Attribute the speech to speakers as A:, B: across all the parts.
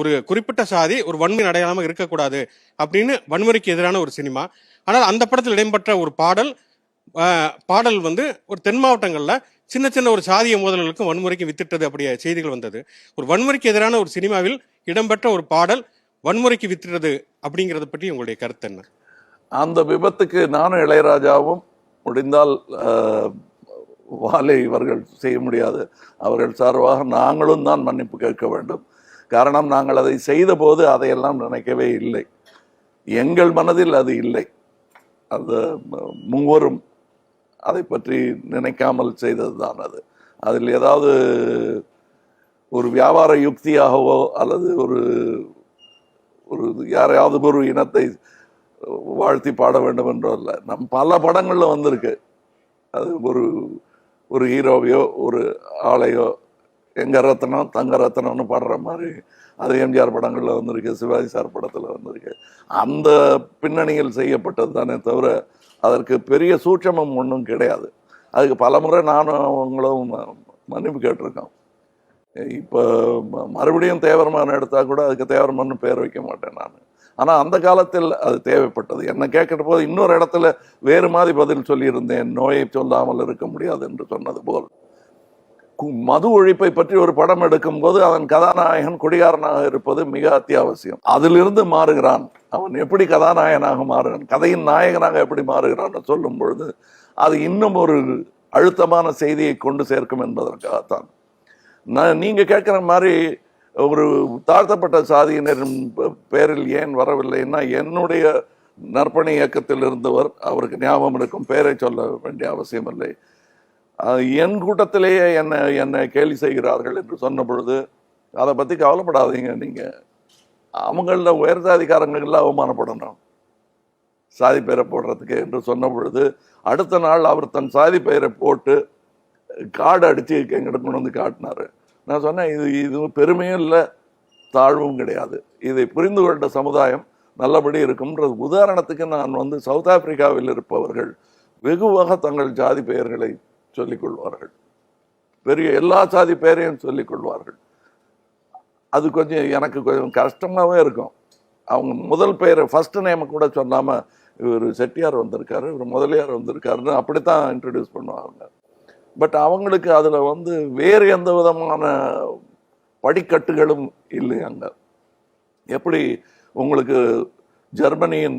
A: ஒரு குறிப்பிட்ட சாதி ஒரு வன்மை அடையாளமாக இருக்கக்கூடாது அப்படின்னு வன்முறைக்கு எதிரான ஒரு சினிமா. ஆனால் அந்த படத்தில் இடம்பெற்ற ஒரு பாடல் பாடல் வந்து ஒரு தென் மாவட்டங்களில் சின்ன சின்ன ஒரு சாதிய மோதல்களுக்கும் வன்முறைக்கு வித்திட்டது அப்படிய செய்திகள் வந்தது. ஒரு வன்முறைக்கு எதிரான ஒரு சினிமாவில் இடம்பெற்ற ஒரு பாடல் வன்முறைக்கு வித்திட்டது அப்படிங்கிறத பற்றி உங்களுடைய கருத்து என்ன?
B: அந்த விபத்துக்கு நானும் இளையராஜாவும் முடிந்தால் வாலே இவர்கள் செய்ய முடியாது. அவர்கள் சார்பாக நாங்களும் தான் மன்னிப்பு கேட்க வேண்டும். காரணம் நாங்கள் அதை செய்தபோது அதையெல்லாம் நினைக்கவே இல்லை. எங்கள் மனதில் அது இல்லை. அந்த மூவரும் அதை பற்றி நினைக்காமல் செய்தது தான் அது. அதில் ஏதாவது ஒரு வியாபார யுக்தியாகவோ அல்லது ஒரு ஒரு யாரையாவது ஒரு இனத்தை வாழ்த்தி பாட வேண்டும் என்றோ இல்லை நம் பல படங்களில் வந்திருக்கு. அது ஒரு ஒரு ஹீரோவையோ ஒரு ஆளையோ எங்கள் ரத்னம் தங்க ரத்னம்னு பாடுற மாதிரி அது எம்ஜிஆர் படங்களில் வந்திருக்கு சிவாஜி சார் படத்தில் வந்திருக்கு. அந்த பின்னணியில் செய்யப்பட்டது தானே தவிர அதற்கு பெரிய சூட்சமம் ஒன்றும் கிடையாது. அதுக்கு பல முறை நானும் அவங்களும் ம- மன்னிப்பு கேட்டிருக்கோம். இப்போ மறுபடியும் தேவரமான் எடுத்தால் கூட அதுக்கு தேவரமான் பேர் வைக்க மாட்டேன் நான். ஆனால் அந்த காலத்தில் அது தேவைப்பட்டது. என்ன கேட்கிற போது இன்னொரு இடத்துல வேறு மாதிரி பதில் சொல்லியிருந்தேன். நோயை சொல்லாமல் இருக்க முடியாது என்று சொன்னது போல். மது ஒழிப்பை பற்றி ஒரு படம் எடுக்கும் போது அதன் கதாநாயகன் குடிகாரனாக இருப்பது மிக அத்தியாவசியம். அதிலிருந்து மாறுகிறான். அவன் எப்படி கதாநாயகனாக மாறுகிறான்? கதையின் நாயகனாக எப்படி மாறுகிறான் சொல்லும் பொழுது அது இன்னும் ஒரு அழுத்தமான செய்தியை கொண்டு சேர்க்கும் என்பதற்காகத்தான். நான் நீங்க கேட்குற மாதிரி ஒரு தாழ்த்தப்பட்ட சாதியினரின் பேரில் ஏன் வரவில்லைன்னா என்னுடைய நற்பணி இயக்கத்தில் இருந்தவர் அவருக்கு ஞாபகம் இருக்கும். பேரை சொல்ல வேண்டிய அவசியம் இல்லை என் கூட்டத்திலேயே என்னை என்னை கேலி செய்கிறார்கள் என்று சொன்ன பொழுது அதை பற்றி கவலைப்படாதீங்க நீங்கள் அவங்கள உயர் சாதிக்காரங்கள அவமானப்படணும். சாதி பெயரை போடுறதுக்கு என்று சொன்ன பொழுது அடுத்த நாள் அவர் தன் சாதி பெயரை போட்டு காடு அடித்து எங்கிட்ட கொண்டு வந்து காட்டினார். நான் சொன்னேன் இது இது பெருமையும் இல்லை தாழ்வும் கிடையாது. இதை புரிந்து கொண்ட சமுதாயம் நல்லபடி இருக்கும்ன்றது உதாரணத்துக்கு நான் வந்து சவுத் ஆப்பிரிக்காவில் இருப்பவர்கள் வெகுவாக தங்கள் ஜாதி பெயர்களை சொல்லிக் கொள்வார்கள் பெரிய எல்லா சாதி பெயரையும் சொல்லிக் கொள்வார்கள் அது கொஞ்சம் எனக்கு கொஞ்சம் கஷ்டமாகவே இருக்கும். அவங்க முதல் பெயரை ஃபர்ஸ்ட் நேம் கூட சொல்லாமல் இவர் செட்டியார் வந்திருக்காரு இவர் முதலியார் வந்திருக்காருன்னு அப்படித்தான் இன்ட்ரடியூஸ் பண்ணுவாங்க. பட் அவங்களுக்கு அதில் வந்து வேறு எந்த விதமான படிக்கட்டுகளும் இல்லை அங்கே. எப்படி உங்களுக்கு ஜெர்மனியின்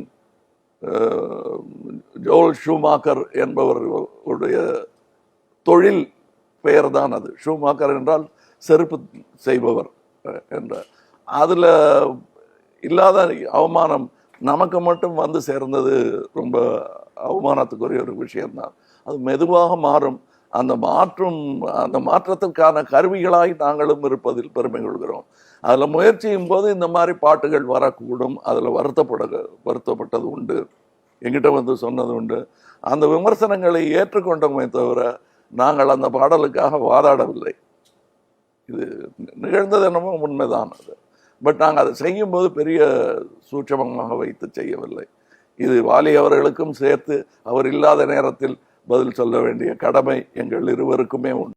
B: ஜோல் ஷூமாக்கர் என்பவருடைய தொழில் பெயர் தான் அது. ஷூமாக்கர் என்றால் செருப்பு செய்பவர் என்ற. அதில் இல்லாத அவமானம் நமக்கு மட்டும் வந்து சேர்ந்தது ரொம்ப அவமானத்துக்குரிய ஒரு விஷயம்தான். அது மெதுவாக மாறும். அந்த மாற்றும் அந்த மாற்றத்திற்கான கருவிகளாய் நாங்களும் இருப்பதில் பெருமை கொள்கிறோம். அதில் முயற்சியும் போது இந்த மாதிரி பாட்டுகள் வரக்கூடும். அதில் வருத்தப்பட வருத்தப்பட்டது உண்டு. எங்கிட்ட வந்து சொன்னது உண்டு. அந்த விமர்சனங்களை ஏற்றுக்கொண்டோமே தவிர நாங்கள் அந்த பாடலுக்காக வாதாடவில்லை. இது நிகழ்ந்தது என்னமோ உண்மைதான் அது. பட் நாங்கள் அதை செய்யும்போது பெரிய சூட்சமமாக வைத்து செய்யவில்லை. இது வாலி அவர்களுக்கும் சேர்த்து அவர் இல்லாத நேரத்தில் பதில் சொல்ல வேண்டிய கடமை எங்கள் இருவருக்குமே உண்டு.